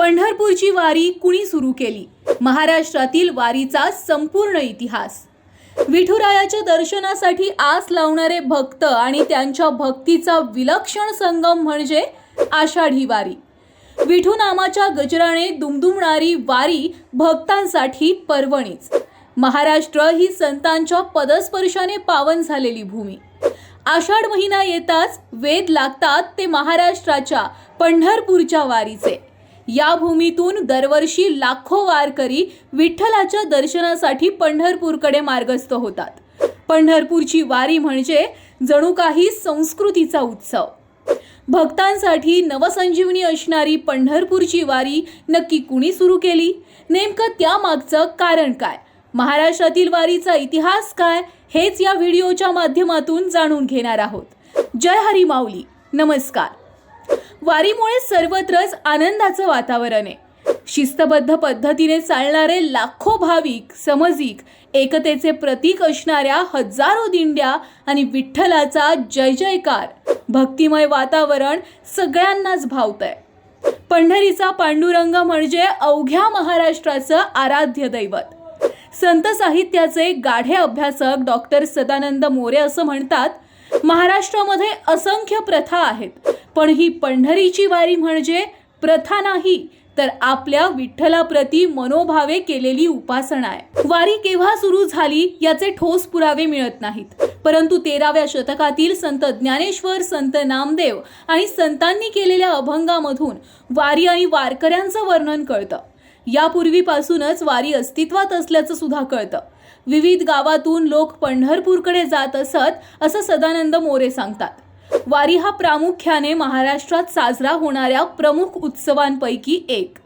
पंढरपूरची वारी कुणी सुरू केली? महाराष्ट्रातील वारीचा संपूर्ण इतिहास. विठुरायाच्या दर्शनासाठी आस लावणारे भक्त आणि त्यांच्या भक्तीचा विलक्षण संगम म्हणजे आषाढी वारी. विठू नामाच्या गजराने दुमदुमणारी वारी भक्तांसाठी पर्वणीच. महाराष्ट्र ही संतांच्या पदस्पर्शाने पावन झालेली भूमी. आषाढ महिना येताच वेद लागतात ते महाराष्ट्राच्या पंढरपूरच्या वारीचे. या भूमीतून दरवर्षी लाखो वारकरी विठ्ठलाच्या दर्शनासाठी पंढरपूरकडे मार्गस्थ होतात. पंढरपूरची वारी म्हणजे जणू काही संस्कृतीचा उत्सव. भक्तांसाठी नवसंजीवनी असणारी पंढरपूरची वारी नक्की कुणी सुरू केली? नेमकं त्यामागचं कारण काय? महाराष्ट्रातील वारीचा इतिहास काय? हेच या व्हिडिओच्या माध्यमातून जाणून घेणार आहोत. जय हरी माऊली. नमस्कार. वारीमुळे सर्वत्रच आनंदाचं वातावरण आहे. शिस्तबद्ध पद्धतीने चालणारे लाखो भाविक समजिक एकतेचे प्रतीक असणाऱ्या हजारो दिंड्या आणि विठ्ठलाचा जय जयकार भक्तिमय वातावरण सगळ्यांनाच भावतंय. पंढरीचा पांडुरंग म्हणजे अवघ्या महाराष्ट्राचं आराध्य दैवत. संत साहित्याचे गाढे अभ्यासक डॉक्टर सदानंद मोरे असं म्हणतात महाराष्ट्रामध्ये असंख्य प्रथा आहेत. पण ही पंढरीची वारी म्हणजे प्रथा नाही तर आपल्या विठ्ठलाप्रती मनोभावे केलेली उपासना आहे. वारी केव्हा सुरू झाली याचे ठोस पुरावे मिळत नाहीत. परंतु तेराव्या शतकातील संत ज्ञानेश्वर संत नामदेव आणि संतांनी केलेल्या अभंगामधून वारी आणि वारकऱ्यांचं वर्णन कळतं. यापूर्वीपासूनच वारी अस्तित्वात असल्याचं सुद्धा कळतं. विविध गावातून लोक पंढरपूरकडे जात असत असं सदानंद मोरे सांगतात. वारी हा प्रामुख्याने महाराष्ट्रात साजरा होणाऱ्या प्रमुख उत्सवांपैकी एक.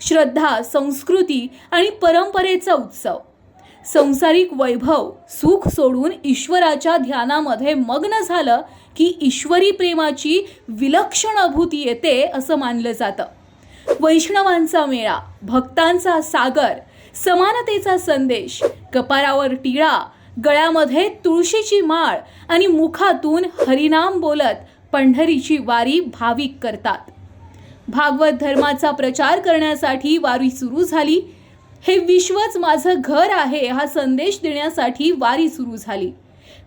श्रद्धा संस्कृती आणि परंपरेचा उत्सव. संसारिक वैभव सुख सोडून ईश्वराच्या ध्यानामध्ये मग्न झालं की ईश्वरी प्रेमाची विलक्षण अभूती येते असं मानलं जातं. वैष्णवांचा मेळा भक्तांचा सागर समानतेचा संदेश कपारावर टिळा गळ्यामध्ये तुळशीची माळ आणि मुखातून हरिनाम बोलत पंढरीची वारी भाविक करतात. भागवत धर्माचा प्रचार करण्यासाठी वारी सुरू झाली. हे विश्वच माझं घर आहे हा संदेश देण्यासाठी वारी सुरू झाली.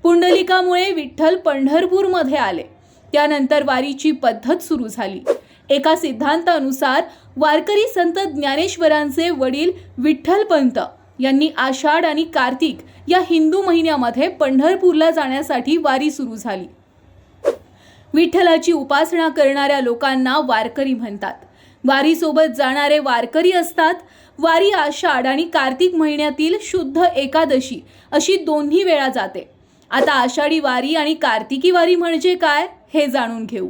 पुंडलिकामुळे विठ्ठल पंढरपूरमध्ये आले. त्यानंतर वारीची पद्धत सुरू झाली. एका सिद्धांतानुसार वारकरी संत ज्ञानेश्वरांचे वडील विठ्ठलपंत यांनी आषाढ आणि कार्तिक या हिंदू महिन्यामध्ये पंढरपूरला जाण्यासाठी वारी सुरू झाली. विठ्ठलाची उपासना करणाऱ्या लोकांना वारकरी म्हणतात. वारीसोबत जाणारे वारकरी असतात. वारी आषाढ आणि कार्तिक महिन्यातील शुद्ध एकादशी अशी दोन्ही वेळा जाते. आता आषाढी वारी आणि कार्तिकी वारी म्हणजे काय हे जाणून घेऊ.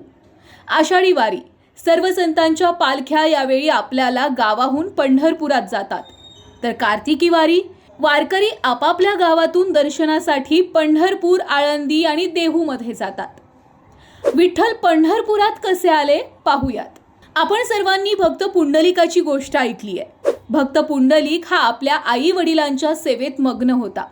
आषाढी वारी सर्व संतांच्या पालख्या यावेळी आपल्याला गावाहून पंढरपुरात जातात. तर कार्तिकी वारी वारकरी आपापल्या गावातून दर्शनासाठी पंढरपूर आळंदी आणि देहूमध्ये जातात. विठ्ठल पंढरपुरात कसे आले पाहूयात. आपण सर्वांनी भक्त पुंडलिकाची गोष्ट ऐकली आहे भक्त पुंडलिक हा आपल्या आई वडिलांच्या सेवेत मग्न होता.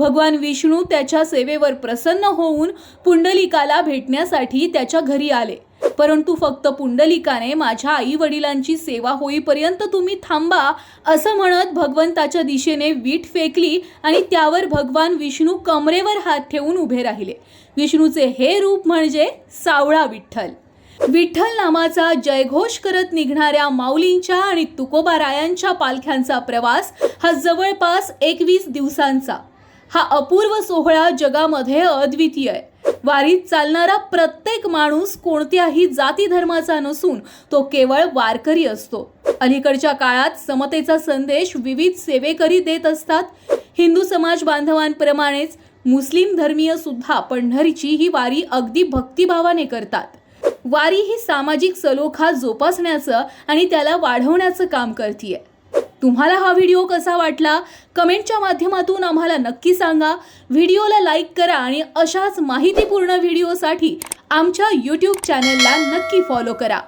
भगवान विष्णू त्याच्या सेवेवर प्रसन्न होऊन पुंडलिकाला भेटण्यासाठी त्याच्या घरी आले. परंतु फक्त पुंडलिकाने माझ्या आई वडिलांची सेवा होईपर्यंत तुम्ही थांबा असं म्हणत भगवंताच्या दिशेने वीट फेकली आणि त्यावर भगवान विष्णू कमरेवर हात ठेवून उभे राहिले. विष्णूचे हे रूप म्हणजे सावळा विठ्ठल. विठ्ठल नामाचा जयघोष करत निघणाऱ्या माऊलींच्या आणि तुकोबारायांच्या पालख्यांचा प्रवास हा जवळपास एकवीस दिवसांचा. हा अपूर्व सोहळा जगामध्ये अद्वितीय आहे. वारीत चालणारा प्रत्येक माणूस कोणत्याही जाती धर्माचा नसून तो केवळ वारकरी असतो. अलीकडच्या काळात समतेचा संदेश विविध सेवेकरी देत असतात. हिंदू समाज बांधवांप्रमाणेच मुस्लिम धर्मीय सुद्धा पंढरीची ही वारी अगदी भक्तिभावाने करतात. वारी ही सामाजिक सलोखा जोपासण्याचं आणि त्याला वाढवण्याचं काम करतीये. तुम्हाला हा व्हिडिओ कसा वाटला? कमेंटच्या माध्यमातून आम्हाला नक्की सांगा. व्हिडिओला लाईक करा आणि अशाच माहितीपूर्ण व्हिडिओसाठी आमच्या यूट्यूब चॅनलला नक्की फॉलो करा.